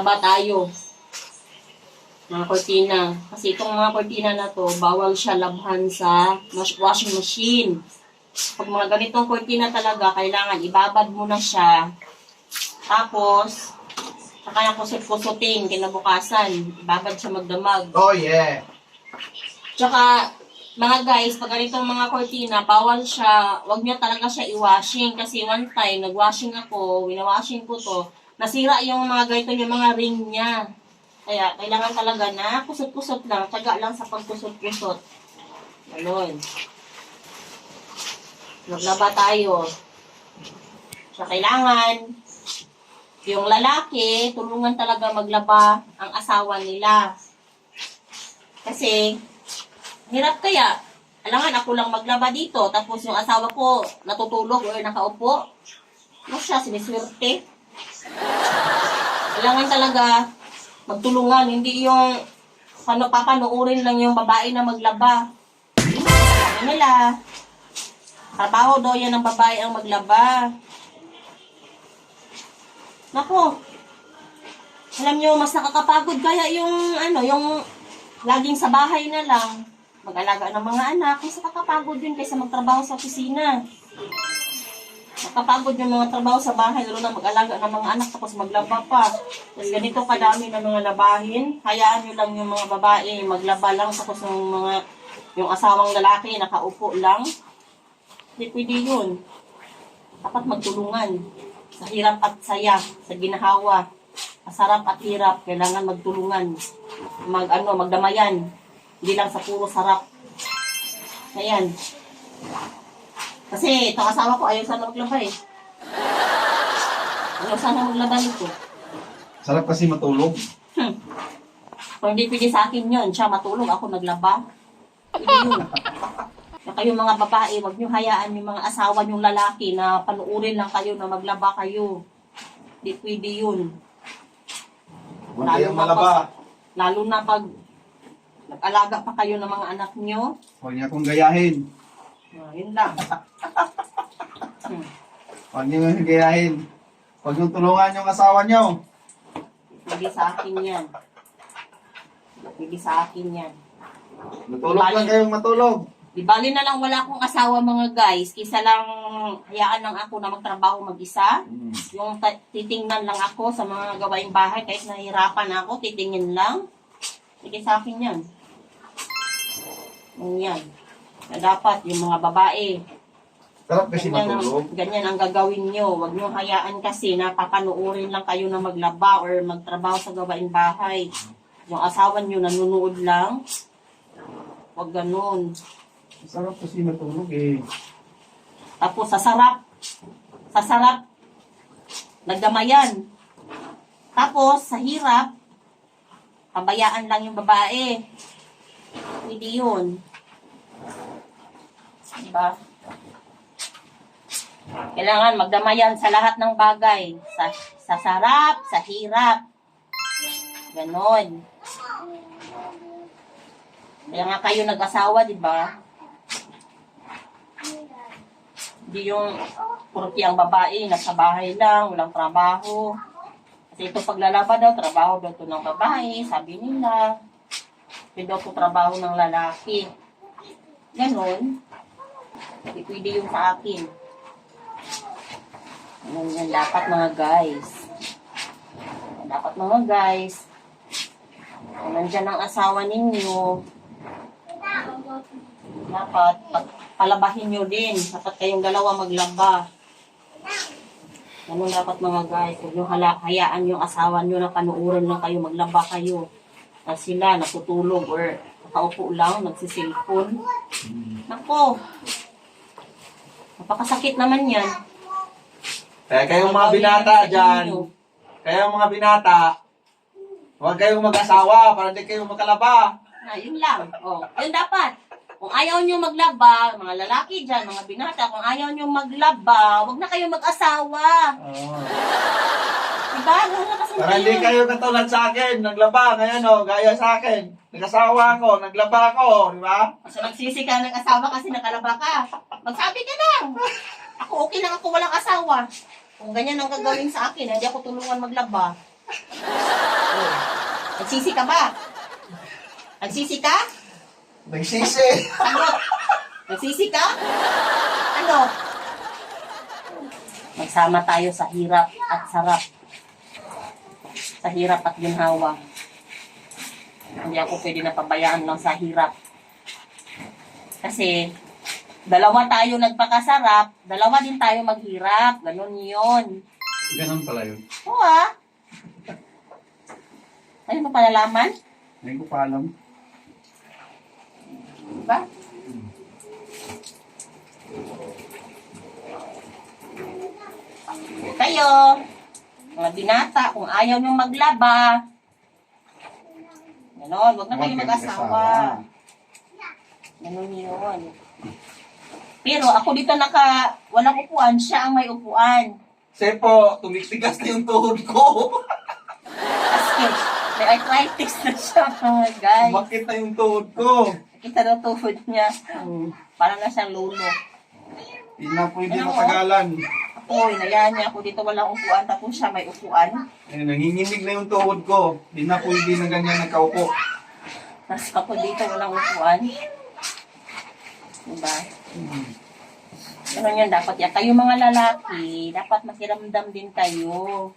maglaba tayo. Mga kortina. Kasi itong mga kortina na to, bawal siya labhan sa washing machine. Pag mga ganitong kortina talaga, kailangan ibabad mo na siya. Tapos, saka na kusot-kusutin kinabukasan. Ibabad siya magdamag. Oh, yeah. Tsaka, mga guys, pag ganitong mga kortina, bawal siya, wag niyo talaga siya i-washing. Kasi one time, nag-washing ako, winawashing ko to, nasira yung mga ganito yung mga ring niya. Kaya, kailangan talaga na kusot-kusot lang, taga lang sa pagkusot-kusot. Ganon. Maglaba tayo. So, kailangan, yung lalaki, tulungan talaga maglaba ang asawa nila. Kasi, Hirap kaya. Alangan, ako lang maglaba dito. Tapos yung asawa ko natutulog or nakaupo. Ano siya, siniswerte. Kailangan talaga magtulungan. Hindi yung pano, papanuurin lang yung babae na maglaba. Sabi nila, trabaho daw yan ng babae ang maglaba. Nako, alam nyo, mas nakakapagod kaya yung, ano, yung laging sa bahay na lang, mag-alaga ng mga anak, mas nakakapagod yun kaysa magtrabaho sa opisina. Nakapagod yung mga trabaho sa bahay, lalo na mag-alaga ng mga anak, tapos maglaba pa. Tapos ganito kadami ng mga labahin, hayaan nyo lang yung mga babae, maglaba lang, tapos yung mga, yung asawang lalaki, nakaupo lang. Hindi pwede yun. Dapat magtulungan. Sa hirap at saya, sa ginahawa. Masarap at hirap, kailangan magtulungan. Mag, ano, magdamayan. Hindi lang sa puro sarap. Ayan. Kasi itong asawa ko ayaw sana maglaba eh. Ayaw sana maglaba nito. Sarap kasi matulog. Hmm. Kung hindi pwede sa akin yun, siya matulog, ako naglaba. Pwede yun. Kaya kayong mga babae, wag niyo hayaan yung mga asawa niyong lalaki na panuurin lang kayo na maglaba kayo. Hindi pwede yun. Huwag kayong malaba. pag, lalo na pag nag-alaga pa kayo ng mga anak niyo. Huwag niya akong gayahin. Ah, yun lang. Huwag niyo akong gayahin. Huwag niyong tulungan yung asawa niyo. Pwede sa akin yan. Pwede sa akin yan. Matulog lang kayong matulog. Di bali na lang wala akong asawa mga guys. Kisa lang hayaan lang ako na magtrabaho mag-isa. Mm. Yung titingnan lang ako sa mga gawaing bahay kahit nahihirapan ako, titingin lang. Sige sa akin yan. Yan. Na dapat yung mga babae, Sarap kasi ganyan ang, matulog. ganyan ang gagawin nyo. Huwag nyo hayaan kasi na papanuorin lang kayo na maglaba or magtrabaho sa gawaing bahay. Yung asawa nyo nanonood lang. Huwag ganun. Sarap kasi matulog eh. Tapos sa sarap. Sa sarap. Nagdamayan. Tapos sa hirap. Pabayaan lang yung babae. Pwede yun. Diba? Kailangan magdamayan sa lahat ng bagay. Sa, sa sarap, sa hirap. Ganon. Kaya nga kayo nag-asawa, di ba? Hindi yung purki ang babae, nasa bahay lang, walang trabaho. Kasi ito paglalaba daw, trabaho daw to ng babae, sabi nila. Ito daw trabaho ng lalaki. Ganon. Hindi pwede yung sa akin. Ganun yan dapat mga guys. Dapat mga guys. Kung nandyan ang asawa ninyo, dapat palabahin nyo din. Dapat kayong dalawa maglaba. Ganun dapat mga guys. Huwag nyo hayaan yung asawa nyo na panuuran lang kayo, maglaba kayo. Tapos sila natutulog or nakaupo lang, nagsisilpon. Nako. Napakasakit naman yan. Kaya kayong mga binata dyan, kayong mga binata, huwag kayong mag-asawa para hindi kayo makalaba. Na, yun lang. Oh, yun dapat. Kung ayaw nyo maglaba, mga lalaki dyan, mga binata, kung ayaw nyo maglaba, wag na kayo mag-asawa. Oh. Diba? Huwag na kasi Para hindi kayo katulad sa akin, naglaba, ngayon o, gaya sa akin. Nag-asawa ako, naglaba ako, di ba? So, nagsisi ka ng asawa kasi nakalaba ka. Magsabi ka lang. Ako, okay lang ako walang asawa. Kung ganyan ang gagawin sa akin, hindi ako tulungan maglaba. Oh. Nagsisi ka ba? Nagsisi ka? Nagsisi. Sagot. Nagsisi ka? Ano? Magsama tayo sa hirap at sarap. Sa hirap at ginhawa. Hindi ako pwede na pabayaan lang sa hirap. Kasi, dalawa tayo nagpakasarap, dalawa din tayo maghirap. Ganon yun. Ganun pala yun. Oo ah. Ano mo palalaman? Hindi ko pa alam. Diba? Kayo, mga binata, kung ayaw nyo maglaba, Ganon, wag na kayo mag-asawa. Ganon yun. Pero ako dito naka, walang upuan, siya ang may upuan. Sepo, tumitigas na yung tuhod ko. Kasi, may arthritis na siya, mga guys. Bakit na yung tuhod ko? Kita daw tuhod niya. Parang na siyang lulo. Hindi na pwede Ano? matagalan. Ako, inayaan niya ako dito walang upuan, tapos siya may upuan. Eh, nanginginig na yung tuhod ko. Hindi na pwede na ganyan nakaupo. Tapos ako dito walang upuan. Diba? Ganun yun dapat yan. Kayo mga lalaki, dapat makiramdam din kayo.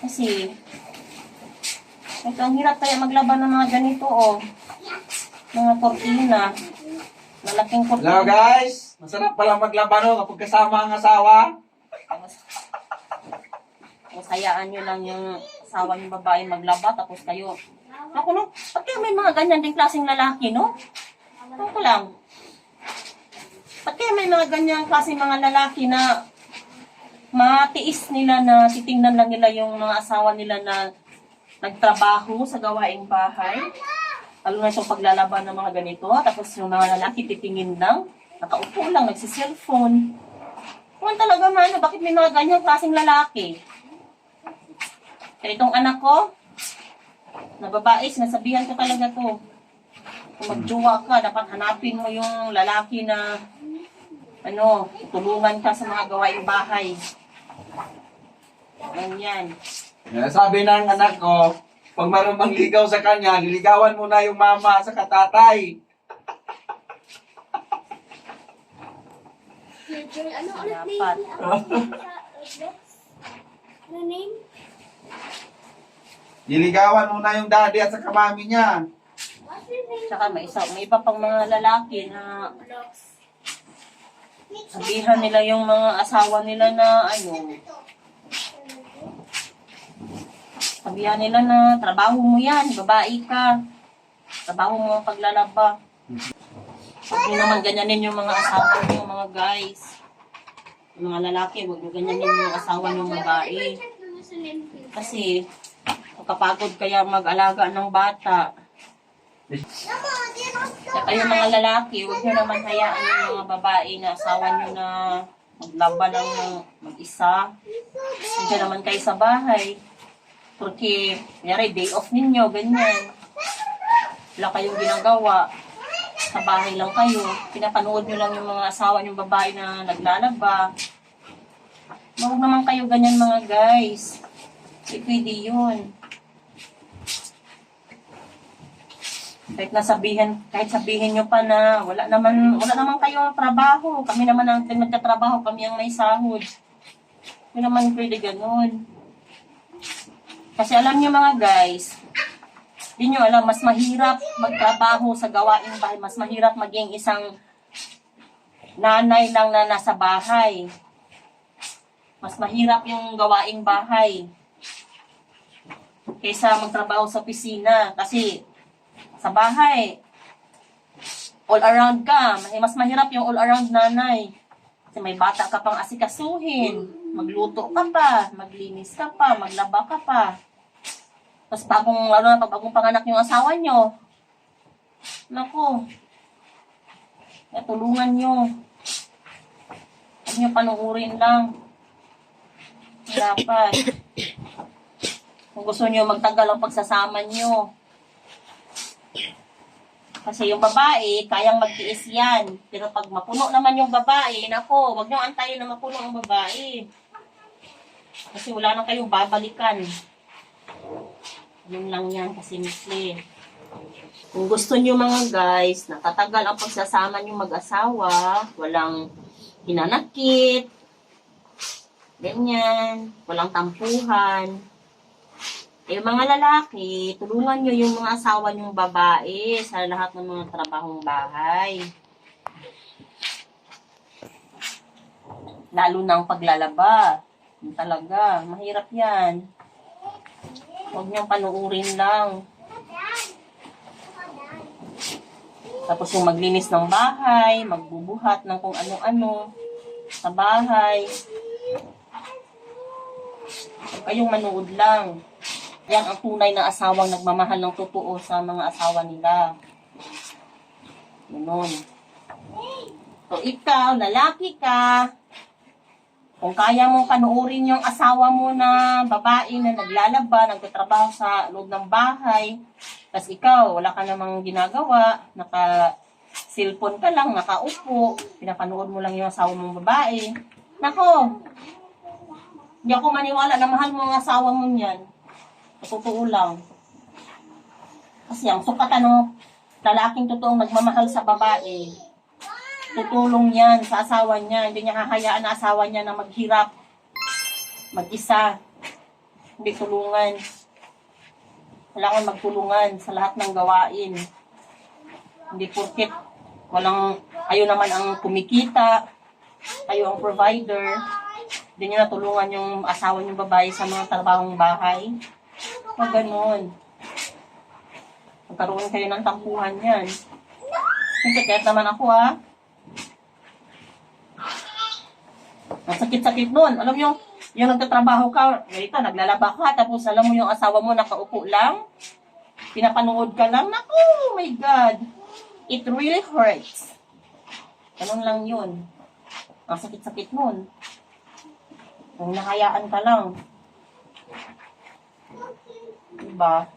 Kasi, ito, ang hirap kaya maglaban ng mga ganito, oh. Mga kortina. Malaking kortina. Hello guys! Masarap pala maglaba no kapag kasama ang asawa. Tapos, hayaan nyo lang yung asawa yung babae maglaba, tapos kayo. Ako no, ba't kaya may mga ganyan din klaseng lalaki, no? Ako lang. Kaya may mga ganyang klaseng mga lalaki na matiis nila na titingnan lang nila yung mga asawa nila na nagtrabaho sa gawaing bahay. Lalo na itong paglalaban ng mga ganito. Tapos yung mga lalaki titingin lang. Nakaupo lang, nagsiselfone. Kung talaga man, bakit may mga ganyang klaseng lalaki? Kaya itong anak ko, na babae, sinasabihan ko talaga to. Kung magjowa ka, dapat hanapin mo yung lalaki na ano, tulungan ka sa mga gawaing bahay. Ganyan. Yan, sabi ng anak ko, pag mayroong mangligaw sa kanya, liligawan mo na yung mama sa katatay. Ano ulit Dapat. name address? Ano name? Liligawan mo na yung daddy at sa mami niya. What's his name? Tsaka may, isa, may iba pang mga lalaki na Vlogs. Sabihan nila yung mga asawa nila na ano, sabihan nila na trabaho mo yan, babae ka. Trabaho mo ang paglalaba. Huwag niyo naman ganyanin yung mga asawa niyo, mga guys. Yung mga lalaki, huwag niyo ganyanin yung asawa niyo babae. Kasi, kapagod kaya mag-alaga ng bata. Mama, Kaya kayo mga lalaki, huwag nyo naman hayaan yung mga babae na asawa nyo na maglaba lang ng mag-isa. Hindi naman kayo sa bahay. Porque, yari, day off ninyo, ganyan. Wala kayong ginagawa. Sa bahay lang kayo. Pinapanood nyo lang yung mga asawa yung babae na naglalaba. Huwag naman kayo ganyan mga guys. Si pwede yun. Kahit nasabihin, kahit sabihin nyo pa na wala naman, wala naman kayong trabaho. Kami naman ang nagtatrabaho, kami ang may sahod. Hindi naman pwede ganun. Kasi alam nyo mga guys, di nyo alam, mas mahirap magtrabaho sa gawaing bahay. Mas mahirap maging isang nanay lang na nasa bahay. Mas mahirap yung gawaing bahay kaysa magtrabaho sa opisina. Kasi sa bahay, all around ka. Mas mahirap yung all around nanay. Kasi may bata ka pang asikasuhin. Magluto ka pa, maglinis ka pa, maglaba ka pa. Tapos bagong, ano na, bagong panganak yung asawa nyo. Naku. Kaya tulungan nyo. Huwag nyo panuurin lang. Dapat. Kung gusto nyo magtagal ang pagsasama nyo. Kasi yung babae, kayang magtiis yan. Pero pag mapuno naman yung babae, nako, wag nyo antayin na mapuno ang babae. Kasi wala na kayong babalikan. Yun lang yan kasi misli. Kung gusto nyo mga guys, nakatagal ang pagsasama nyo mag-asawa, walang hinanakit, ganyan, walang tampuhan. Eh, mga lalaki, tulungan nyo yung mga asawa nyong babae sa lahat ng mga trabahong bahay. Lalo ang paglalaba. Talaga, mahirap yan. Huwag niyong panuurin lang. Tapos yung maglinis ng bahay, magbubuhat ng kung ano-ano sa bahay. Huwag kayong manood lang. Yan ang tunay na asawang nagmamahal ng totoo sa mga asawa nila. Ganun. So, ikaw, lalaki ka, kung kaya mong panuorin yung asawa mo na babae na naglalaba, nagtatrabaho sa loob ng bahay, tapos ikaw, wala ka namang ginagawa, naka cellphone ka lang, nakaupo, pinapanood mo lang yung asawa mong babae. Nako, hindi ako maniwala na mahal mo ang asawa mo niyan. Sa totoo lang. Kasi ang sukatan ng lalaking totoong nagmamahal sa babae, tutulong yan sa asawa niya. Hindi niya hahayaan na asawa niya na maghirap. Mag-isa. Hindi tulungan. Kailangan magtulungan sa lahat ng gawain. Hindi porket walang, ayo naman ang kumikita, ayo ang provider, hindi niya natulungan yung asawa niyong babae sa mga trabahong bahay. Huwag ganun. Magkaroon kayo ng tampuhan yan. Hindi, kahit naman ako ha. Ang sakit-sakit nun. Alam yung, yung nagtatrabaho ka, ganito, naglalaba ka, tapos alam mo yung asawa mo nakaupo lang, pinapanood ka lang, naku, oh my God. It really hurts. Ganun lang yun. Ang sakit-sakit nun. Kung nahayaan ka lang. Diba?